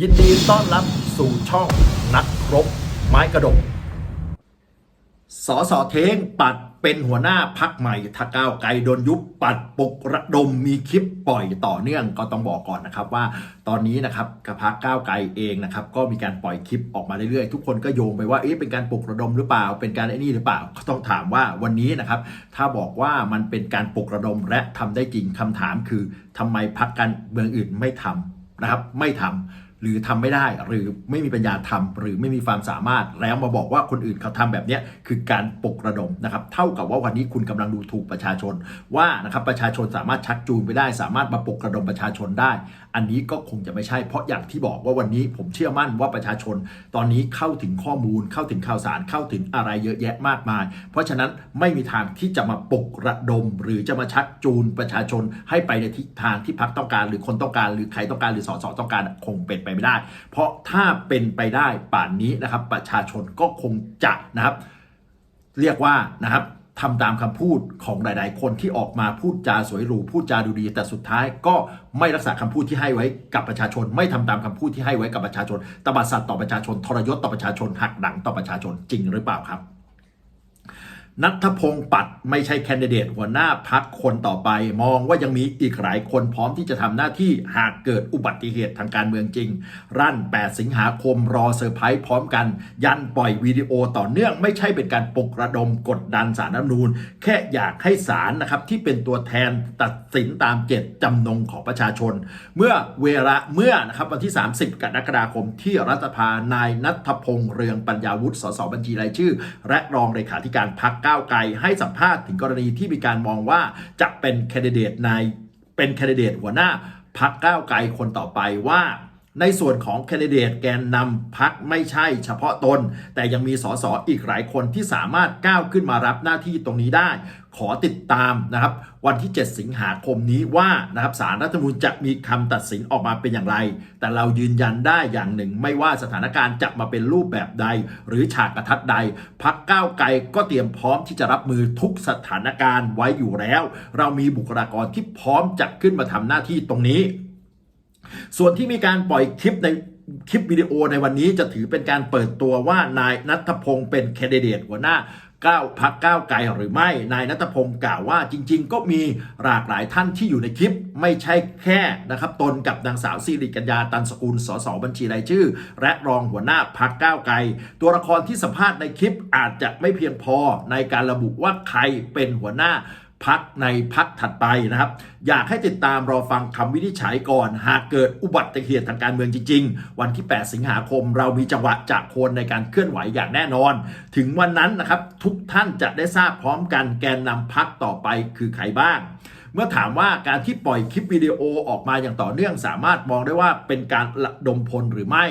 ยินดีต้อนรับสู่ช่องนักรบไม้กระดกสอสอเทงปัดเป็นหัวหน้าพักใหม่ถ้าก้าวไกลโดนยุบปัดปกระดมมีคลิปปล่อยต่อเนื่องก็ต้องบอกก่อนนะครับว่าตอนนี้นะครับกระพักก้าวไกลเองนะครับก็มีการปล่อยคลิปออกมาเรื่อยๆ ทุกคนก็โยงไปว่าเอ๊ะเป็นการปลุกระดมหรือเปล่า เป็นการไอ้นี่หรือเปล่าก็ต้องถามว่าวันนี้นะครับถ้าบอกว่ามันเป็นการปลุกระดมและทำได้จริงคำถามคือทำไมพักการเมืองอื่นไม่ทำนะครับไม่ทำ หรือทำไม่ได้หรือไม่มีปัญญาทำหรือไม่มีความสามารถแล้วมาบอกว่าคนอื่นเขาทำแบบนี้คือการปกระดมนะครับเท่ากับว่าวันนี้คุณกำลังดูถูกประชาชน ว่านะครับประชาชนสามารถชักจูงไปได้ สามารถมาปกระดมประชาชนได้ อันนี้ก็คงจะไม่ใช่เพราะอย่างที่บอกว่าวันนี้ผมเชื่อมั่นว่าประชาชน ตอนนี้เข้าถึงข้อมูลเข้าถึงข่าวสารเข้าถึงอะไรเยอะแยะมากมาย เพราะฉะนั้นไม่มีทางที่จะมาปกระดม หรือจะมาชักจูนประชาชนให้ไปในทิศทางที่พรรคต้องการ หรือคนต้องการ หรือใครต้องการหรือสสต้องการคงเป็นไปไม่ได้ เพราะถ้าเป็นไปได้ป่านนี้นะครับประชาชนก็คงจะนะครับ เรียกว่านะครับทำตามคำพูดของหลาย ๆ คนที่ออกมาพูดจาสวยหรูพูดจาดูดี แต่สุดท้ายก็ไม่รักษาคำพูดที่ให้ไว้กับประชาชน ไม่ทำตามคำพูดที่ให้ไว้กับประชาชนตบสัตว์ต่อประชาชนทรยศต่อประชาชนหักหลังต่อประชาชนจริงหรือเปล่าครับ นัทพงศ์ปัดไม่ใช่แคนดิเดตหัวหน้าพักคนต่อไป มองว่ายังมีอีกหลายคนพร้อมที่จะทำหน้าที่หากเกิดอุบัติเหตุทางการเมืองจริง รั่น 8 สิงหาคมรอเซอร์ไพรส์พร้อมกัน ยันปล่อยวิดีโอต่อเนื่องไม่ใช่เป็นการปกระดมกดดันสารรัฐนูญแค่อยากให้ศาลนะครับที่เป็นตัวแทนตัดสินตามเจตจำนงของประชาชน เมื่อเวลาเมื่อนะครับวันที่ 30 กรกฎาคมที่รัฐสภานายนัทพงษ์เรืองปัญญาวุฒิสสบัญชีรายชื่อ และรองเลขาธิการพักก้าวไกลให้สัมภาษณ์ถึงกรณีที่มีการมองว่าจะเป็นแคนดิเดตนายเป็นแคนดิเดตหัวหน้าพักก้าวไกลคนต่อไปว่า ในส่วนของแคนดิเดตแกนนำพักไม่ใช่เฉพาะตน แต่ยังมีสสอีกหลายคนที่สามารถก้าวขึ้นมารับหน้าที่ตรงนี้ได้ ขอติดตามนะครับวันที่ 7 สิงหาคมนี้ว่านะครับสารรัฐธรรมนูญจะมีคำตัดสินออกมาเป็นอย่างไร แต่เรายืนยันได้อย่างหนึ่ง ไม่ว่าสถานการณ์จะมาเป็นรูปแบบใด หรือฉากกระทัดใด พักก้าวไกลก็เตรียมพร้อมที่จะรับมือทุกสถานการณ์ไว้อยู่แล้ว เรามีบุคลากรที่พร้อมจะขึ้นมาทำหน้าที่ตรงนี้ ส่วนที่มีการปล่อยคลิปในคลิปวิดีโอในวันนี้จะถือเป็นการเปิดตัวว่านายนัทพงศ์เป็นแคนดิเดตหัวหน้าก้าวพักก้าวไกลหรือไม่ นายนัทพงศ์กล่าวว่าจริง ๆ ก็มีหลากหลายท่านที่อยู่ในคลิป ไม่ใช่แค่นะครับตนกับนางสาวสิริกัญญาตันสกุลสสบัญชีรายชื่อ และรองหัวหน้าพักก้าวไกล ตัวละครที่สัมภาษณ์ในคลิปอาจจะไม่เพียงพอในการระบุว่าใครเป็นหัวหน้า พักในพักถัดไปนะครับ อยากให้ติดตามรอฟังคำวินิจฉัยก่อน หากเกิดอุบัติเหตุทางการเมืองจริง ๆ วันที่ 8 สิงหาคม เรามีจังหวะจากโคนในการเคลื่อนไหวอย่างแน่นอน ถึงวันนั้นนะครับทุกท่านจะได้ทราบพร้อมกันแกนนำพักต่อไปคือใครบ้างเมื่อถามว่าการที่ปล่อยคลิปวิดีโอออกมาอย่างต่อเนื่องสามารถมองได้ว่าเป็นการระดมพลหรือไม่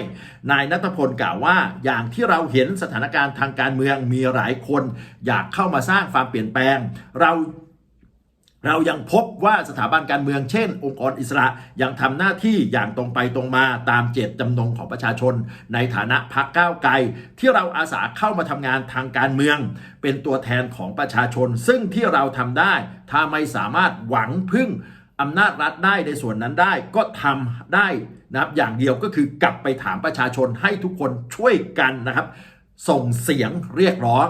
นายนัทพลกล่าวว่า อย่างที่เราเห็นสถานการณ์ทางการเมืองมีหลายคน อยากเข้ามาสร้างความเปลี่ยนแปลง เรา เรายังพบว่าสถาบันการเมืองเช่น องค์กรอิสระยังทำหน้าที่อย่างตรงไปตรงมาตามเจตจำนงของประชาชน ในฐานะพักก้าวไกล ที่เราอาสาเข้ามาทำงานทางการเมือง เป็นตัวแทนของประชาชน ซึ่งที่เราทำได้ ถ้าไม่สามารถหวังพึ่งอำนาจรัฐได้ในส่วนนั้นได้ก็ทำได้นะครับอย่างเดียวก็คือกลับไปถามประชาชนให้ทุกคนช่วยกันนะครับ ส่งเสียงเรียกร้อง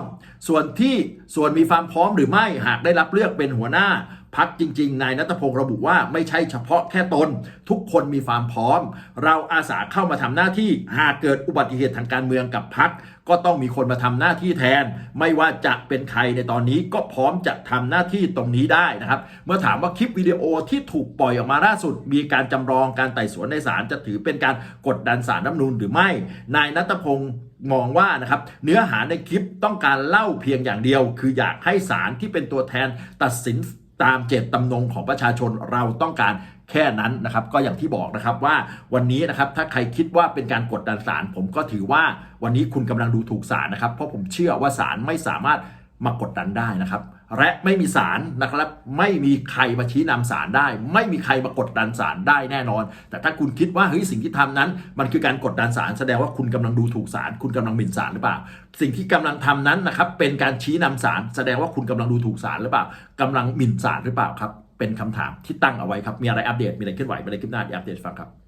ส่วนที่ส่วนมีความพร้อมหรือไม่หากได้รับเลือกเป็นหัวหน้า พักจริง ๆ นายนัทพงศ์ระบุว่าไม่ใช่เฉพาะแค่ตน ทุกคนมีความพร้อม เราอาสาเข้ามาทำหน้าที่หากเกิดอุบัติเหตุทางการเมืองกับพักก็ต้องมีคนมาทำหน้าที่แทน ไม่ว่าจะเป็นใครในตอนนี้ก็พร้อมจะทำหน้าที่ตรงนี้ได้นะครับ เมื่อถามว่าคลิปวิดีโอที่ถูกปล่อยออกมาล่าสุด มีการจำลองการไต่สวนในศาลจะถือเป็นการกดดันศาลน้ำนูนหรือไม่ นายนัทพงศ์มองว่านะครับเนื้อหาในคลิปต้องการเล่าเพียงอย่างเดียว คืออยากให้ศาลที่เป็นตัวแทนตัดสิน ตามเจตจำนงของประชาชนเราต้องการแค่นั้นนะครับ ก็อย่างที่บอกนะครับว่าวันนี้นะครับถ้าใครคิดว่าเป็นการกดดันศาลผมก็ถือว่าวันนี้คุณกำลังดูถูกศาลนะครับ เพราะผมเชื่อว่าศาลไม่สามารถมากดดันได้นะครับ และไม่มีศาลนะครับ ไม่มีใครมาชี้นำศาลได้ ไม่มีใครมากดดันศาลได้แน่นอน แต่ถ้าคุณคิดว่าเฮ้ยสิ่งที่ทำนั้น มันคือการกดดันศาลแสดงว่าคุณกำลังดูถูกศาลคุณกำลังหมิ่นศาลหรือเปล่า สิ่งที่กำลังทำนั้นนะครับเป็นการชี้นำศาลแสดงว่าคุณกำลังดูถูกศาลหรือเปล่ากำลังหมิ่นศาลหรือเปล่าครับเป็นคำถามที่ตั้งเอาไว้ครับมีอะไรอัปเดตมีอะไรเคลื่อนไหวมีอะไรขึ้นหน้าดีอัปเดตฟังครับ